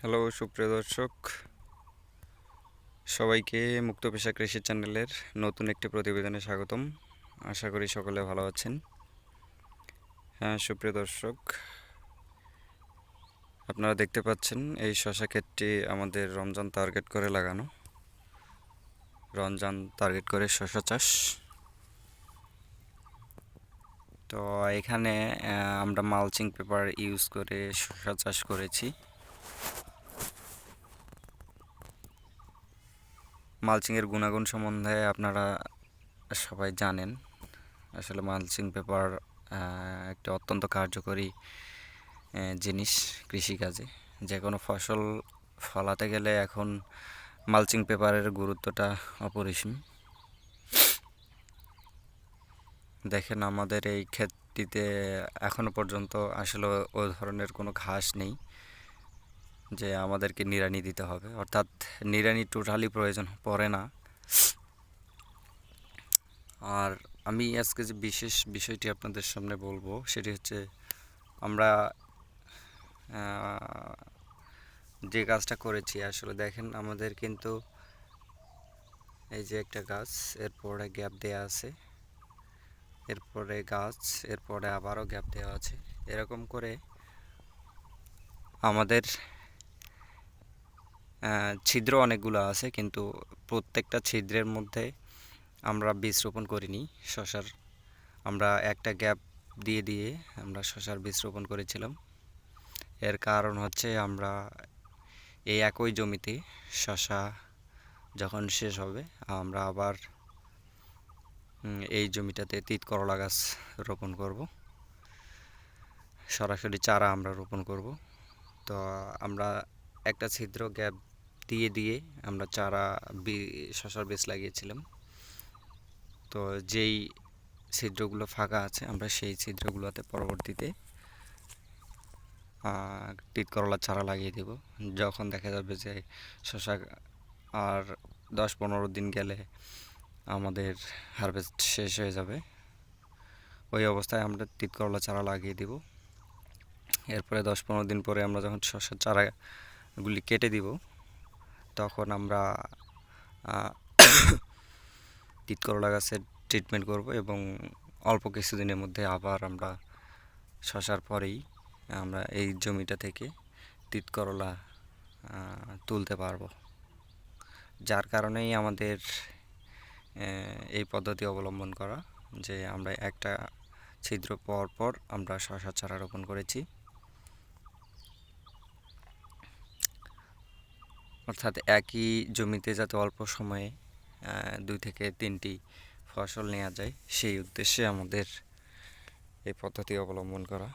Hello সুপ্রিয় দর্শক। সবাইকে মুক্ত পেশা কৃষি চ্যানেলের নতুন একটি প্রতিবেদনে স্বাগতম। আশা করি সকলে ভালো আছেন। হ্যাঁ সুপ্রিয় দর্শক, আপনারা দেখতে পাচ্ছেন, এই শশা ক্ষেতটি আমাদের রমজান টার্গেট করে লাগানো। রমজান টার্গেট করে শশা চাষ। তো এখানে আমরা মালচিং পেপার ইউজ করে শশা চাষ করেছি। মালচিংয়ের গুণাগুণ সম্বন্ধে আপনারা সবাই জানেন। আসলে মালচিং পেপার একটা অত্যন্ত কার্যকরী জিনিস কৃষিকাজে। যে কোনো ফসল ফলাতে গেলে এখন মালচিং পেপারের গুরুত্বটা অপরিসীম। দেখেন আমাদের এই ক্ষেতটিতে এখনও পর্যন্ত আসলে ওই ধরনের কোনো ঘাস নেই। যে আমাদেরকে নিড়ানি দিতে হবে। অর্থাৎ নিড়ানি টোটালি প্রয়োজন, পড়ে না। আর আমি আজকে যে বিশেষ বিষয়টি আপনাদের সামনে বলব, সেটি হচ্ছে আমরা যে কাজটা করেছি, আসলে দেখেন আমাদের কিন্তু এই যে একটা গাছ, এরপরে গ্যাপ দেওয়া আছে, এরপরে গাছ, এরপরে আবারও গ্যাপ দেওয়া আছে। এরকম করে আমাদের ছিদ্র অনেকগুলো আছে, কিন্তু প্রত্যেকটা ছিদ্রের মধ্যে আমরা বীজ রোপণ করিনি। শশার আমরা একটা গ্যাপ দিয়ে দিয়ে আমরা শশার বীজ রোপণ করেছিলাম। এর কারণ হচ্ছে আমরা এই একই জমিতে শশা যখন শেষ হবে, আমরা আবার এই জমিটাতে তিত করলা গাছ রোপণ করব। সরাসরি চারা আমরা রোপণ করব। তো আমরা একটা ছিদ্র গ্যাপ দিয়ে দিয়ে আমরা চারা শশার বেশ লাগিয়েছিলাম। তো যেই ছিদ্রগুলো ফাঁকা আছে, আমরা সেই ছিদ্রগুলোতে পরবর্তীতে তিত করলার চারা লাগিয়ে দেব। যখন দেখা যাবে যে শশা আর দশ পনেরো দিন গেলে আমাদের হারভেস্ট শেষ হয়ে যাবে, ওই অবস্থায় আমরা তিত করলা চারা লাগিয়ে দেব। এরপরে দশ পনেরো দিন পরে আমরা যখন শশার চারাগুলি কেটে দিব তখন আমরা তিত করলা গাছের ট্রিটমেন্ট করব এবং অল্প কিছুদিনের মধ্যে আবার আমরা শশার পরেই আমরা এই জমিটা থেকে তিত করলা তুলতে পারব। যার কারণেই আমাদের এই পদ্ধতি অবলম্বন করা যে আমরা একটা ছিদ্র পর পর আমরা শশা চারা রোপণ করেছি। অর্থাৎ একই জমিতে যাতে অল্প সময়ে দুই থেকে তিনটি ফসল নেওয়া যায়, সেই উদ্দেশ্যে আমাদের এই পদ্ধতি অবলম্বন করা